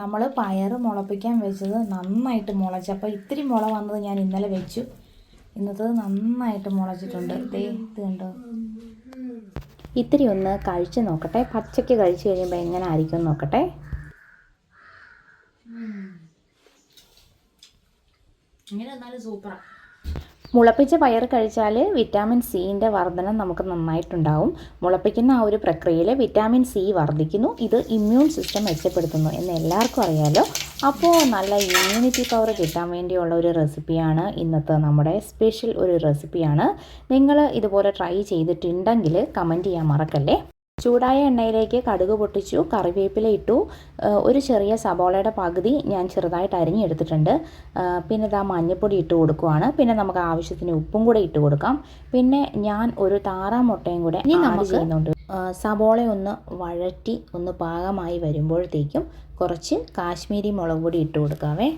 നമ്മൾ പയർ മുളപ്പിക്കാൻ വെച്ചത് നന്നായിട്ട് മുളച്ചു. അപ്പോൾ ഇത്തിരി മുള വന്നത് ഞാൻ ഇന്നലെ വെച്ചു. ഇന്നത്തത് നന്നായിട്ട് മുളച്ചിട്ടുണ്ട്. ദേ ഇത് കണ്ടോ? ഇത്തിരി ഒന്ന് കഴിച്ച് നോക്കട്ടെ. പച്ചയ്ക്ക് കഴിച്ചു കഴിയുമ്പോൾ എങ്ങനെ ആയിരിക്കും നോക്കട്ടെ. ഇങ്ങനെ എന്നാലും സൂപ്പറാണ് മുളപ്പിച്ച പയർ കഴിച്ചാൽ വിറ്റാമിൻ സിന്റെ വർധനം നമുക്ക് നന്നായിട്ടുണ്ടാവും. മുളപ്പിക്കുന്ന ആ ഒരു പ്രക്രിയയിൽ വിറ്റാമിൻ സി വർദ്ധിക്കുന്നു ഇത് ഇമ്മ്യൂൺ സിസ്റ്റം മെച്ചപ്പെടുത്തുന്നു എന്ന് എല്ലാവർക്കും അറിയാലോ. അപ്പോൾ നല്ല ഇമ്മ്യൂണിറ്റി പവർ കിട്ടാൻ വേണ്ടിയുള്ള ഒരു റെസിപ്പിയാണ് ഇന്നത്തെ നമ്മുടെ സ്പെഷ്യൽ ഒരു റെസിപ്പിയാണ് നിങ്ങൾ ഇതുപോലെ ട്രൈ ചെയ്തിട്ടുണ്ടെങ്കിൽ കമന്റ് ചെയ്യാൻ മറക്കല്ലേ? ചൂടായ എണ്ണയിലേക്ക് കടുക് പൊട്ടിച്ചു കറിവേപ്പില ഇട്ടു. ഒരു ചെറിയ സബോളയുടെ പകുതി ഞാൻ ചെറുതായിട്ട് അരിഞ്ഞെടുത്തിട്ടുണ്ട് പിന്നെ ഇതാ മഞ്ഞൾപ്പൊടി ഇട്ട് കൊടുക്കുവാണ്. പിന്നെ നമുക്ക് ആവശ്യത്തിന് ഉപ്പും കൂടെ ഇട്ട് കൊടുക്കാം. പിന്നെ ഞാൻ ഒരു താറാ മുട്ടയും കൂടെ ഇനി നമുക്ക് ചെയ്യുന്നുണ്ട്. സബോള ഒന്ന് വഴറ്റി ഒന്ന് പാകമായി വരുമ്പോഴത്തേക്കും കുറച്ച് കാശ്മീരി മുളക് പൊടി ഇട്ട് കൊടുക്കാവേ.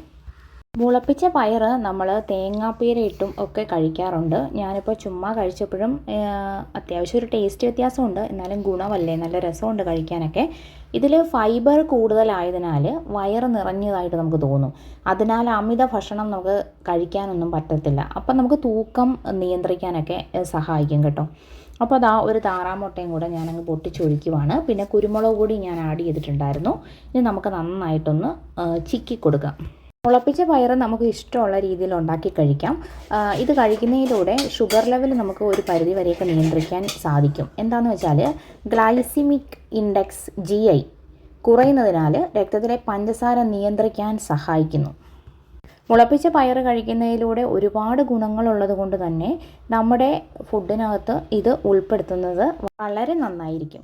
മുളപ്പിച്ച പയർ നമ്മൾ തേങ്ങാപ്പീര ഇട്ടും ഒക്കെ കഴിക്കാറുണ്ട്. ഞാനിപ്പോൾ ചുമ്മാ കഴിച്ചപ്പോഴും അത്യാവശ്യം ഒരു ടേസ്റ്റ് വ്യത്യാസമുണ്ട്. എന്നാലും ഗുണമല്ലേ? നല്ല രസമുണ്ട് കഴിക്കാനൊക്കെ. ഇതിൽ ഫൈബർ കൂടുതലായതിനാൽ വയറ് നിറഞ്ഞതായിട്ട് നമുക്ക് തോന്നും. അതിനാൽ അമിത ഭക്ഷണം നമുക്ക് കഴിക്കാനൊന്നും പറ്റത്തില്ല. അപ്പം നമുക്ക് തൂക്കം നിയന്ത്രിക്കാനൊക്കെ സഹായിക്കും കേട്ടോ. അപ്പോൾ അതാ ഒരു താറാമുട്ടയും കൂടെ ഞാനങ്ങ് പൊട്ടിച്ചൊഴിക്കുവാണ്. പിന്നെ കുരുമുളക് കൂടി ഞാൻ ആഡ് ചെയ്തിട്ടുണ്ടായിരുന്നു. ഇനി നമുക്ക് നന്നായിട്ടൊന്ന് ചിക്കി കൊടുക്കാം മുളപ്പിച്ച പയർ നമുക്ക് ഇഷ്ടമുള്ള രീതിയിൽ ഉണ്ടാക്കി കഴിക്കാം. ഇത് കഴിക്കുന്നതിലൂടെ ഷുഗർ ലെവൽ നമുക്ക് ഒരു പരിധി വരെയൊക്കെ നിയന്ത്രിക്കാൻ സാധിക്കും. എന്താണെന്ന് വെച്ചാൽ ഗ്ലൈസിമിക് ഇൻഡെക്സ് ജി ഐ കുറയുന്നതിനാൽ രക്തത്തിലെ പഞ്ചസാര നിയന്ത്രിക്കാൻ സഹായിക്കുന്നു. മുളപ്പിച്ച പയർ കഴിക്കുന്നതിലൂടെ ഒരുപാട് ഗുണങ്ങളുള്ളത് കൊണ്ട് തന്നെ നമ്മുടെ ഫുഡിനകത്ത് ഇത് ഉൾപ്പെടുത്തുന്നത് വളരെ നന്നായിരിക്കും.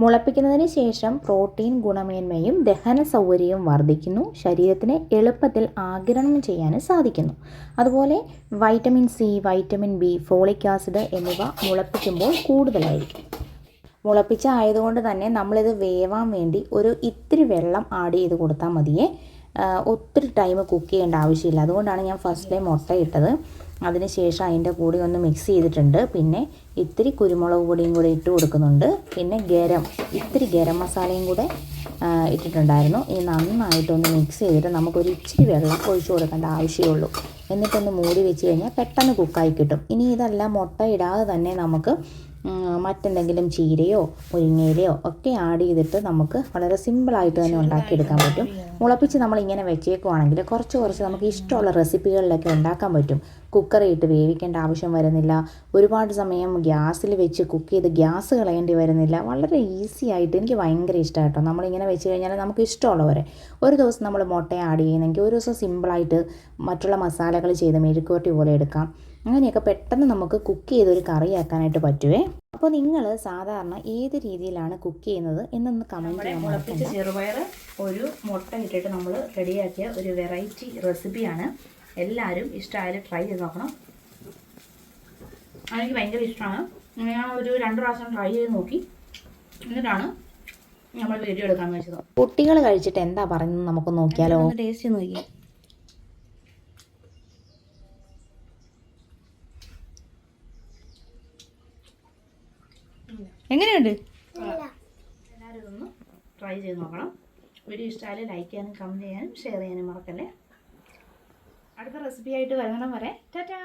മുളപ്പിക്കുന്നതിന് ശേഷം പ്രോട്ടീൻ ഗുണമേന്മയും ദഹന സൗകര്യവും വർദ്ധിക്കുന്നു. ശരീരത്തിന് എളുപ്പത്തിൽ ആഗിരണം ചെയ്യാനും സാധിക്കുന്നു. അതുപോലെ vitamin C vitamin B folic acid എന്നിവ മുളപ്പിക്കുമ്പോൾ കൂടുതലായിരിക്കും. മുളപ്പിച്ച ആയതുകൊണ്ട് തന്നെ നമ്മളിത് വേവാൻ വേണ്ടി ഒരു ഇത്തിരി വെള്ളം ആഡ് ചെയ്ത് കൊടുത്താൽ മതിയേ. ഒത്തിരി ടൈം കുക്ക് ചെയ്യേണ്ട ആവശ്യമില്ല. അതുകൊണ്ടാണ് ഞാൻ ഫസ്റ്റ് ടൈം മുട്ട ഇട്ടത്. അതിനുശേഷം അതിന്റെ കൂടി ഒന്ന് മിക്സ് ചെയ്തിട്ടുണ്ട്. പിന്നെ ഇത്തിരി കുരുമുളക് പൊടിയും കൂടി ഇട്ട് കൊടുക്കുന്നുണ്ട്. പിന്നെ ഗരം ഇത്തിരി ഗരം മസാലയും കൂടെ ഇട്ടിട്ടുണ്ടായിരുന്നു. ഇനി നന്നായിട്ടൊന്ന് മിക്സ് ചെയ്തിട്ട് നമുക്കൊരു ഇച്ചിരി വെള്ളം ഒഴിച്ചു കൊടുക്കേണ്ട ആവശ്യമുള്ളൂ. എന്നിട്ടൊന്ന് മൂടി വെച്ച് കഴിഞ്ഞാൽ പെട്ടെന്ന് കുക്കായി കിട്ടും. ഇനി ഇതെല്ലാം മുട്ട ഇടാതെ തന്നെ നമുക്ക് മറ്റെന്തെങ്കിലും ചീരയോ മുരിങ്ങയിലയോ ഒക്കെ ആഡ് ചെയ്തിട്ട് നമുക്ക് വളരെ സിമ്പിളായിട്ട് തന്നെ ഉണ്ടാക്കിയെടുക്കാൻ പറ്റും. മുളപ്പിച്ച് നമ്മൾ ഇങ്ങനെ വെച്ചേക്കുവാണെങ്കിൽ കുറച്ച് കുറച്ച് നമുക്ക് ഇഷ്ടമുള്ള റെസിപ്പികളിലൊക്കെ ഉണ്ടാക്കാൻ പറ്റും. കുക്കറിൽ ഇട്ട് വേവിക്കേണ്ട ആവശ്യം വരുന്നില്ല. ഒരുപാട് സമയം ഗ്യാസിൽ വെച്ച് കുക്ക് ചെയ്ത് ഗ്യാസ് കളയേണ്ടി വരുന്നില്ല. വളരെ ഈസി ആയിട്ട് എനിക്ക് ഭയങ്കര ഇഷ്ടമാണ് കേട്ടോ. നമ്മളിങ്ങനെ വെച്ച് കഴിഞ്ഞാൽ നമുക്ക് ഇഷ്ടമുള്ളവരെ. ഒരു ദിവസം നമ്മൾ മുട്ട ആഡ് ചെയ്യുന്നെങ്കിൽ ഒരു ദിവസം സിമ്പിളായിട്ട് മറ്റുള്ള മസാലകൾ ചെയ്ത് മെഴുക്കുവരട്ടി പോലെ എടുക്കാം. അങ്ങനെയൊക്കെ പെട്ടെന്ന് നമുക്ക് കുക്ക് ചെയ്തൊരു കറിയാക്കാനായിട്ട് പറ്റുവേ. അപ്പോൾ നിങ്ങൾ സാധാരണ ഏത് രീതിയിലാണ് കുക്ക് ചെയ്യുന്നത് എന്നൊന്ന് കമന്റ് ചെയ്യാൻ മുളപ്പിച്ച ചെറുപയർ ഒരു മുട്ട ഇട്ടിട്ട് നമ്മൾ റെഡിയാക്കിയ ഒരു വെറൈറ്റി റെസിപ്പിയാണ് എല്ലാവരും ഇഷ്ടമായാലും ട്രൈ ചെയ്ത് നോക്കണം. എനിക്ക് ഭയങ്കര ഇഷ്ടമാണ് ഞാൻ ഒരു രണ്ട് പ്രാവശ്യം ട്രൈ ചെയ്ത് നോക്കി. എന്നിട്ടാണ് നമ്മൾ വീഡിയോ എടുക്കാമെന്ന് വെച്ചത്. കുട്ടികൾ കഴിച്ചിട്ട് എന്താ പറയുന്നത് നമുക്ക് നോക്കിയാലോ? ടേസ്റ്റ് നോക്കി എങ്ങനെയുണ്ട്? എല്ലാവരും ഒന്ന് ട്രൈ ചെയ്ത് നോക്കണം. വീഡിയോ ഇഷ്ടമായാലും ലൈക്ക് ചെയ്യാനും കമന്റ് ചെയ്യാനും ഷെയർ ചെയ്യാനും മറക്കല്ലേ? അടുത്ത റെസിപ്പി ആയിട്ട് വരണം വരെ. ടാറ്റാ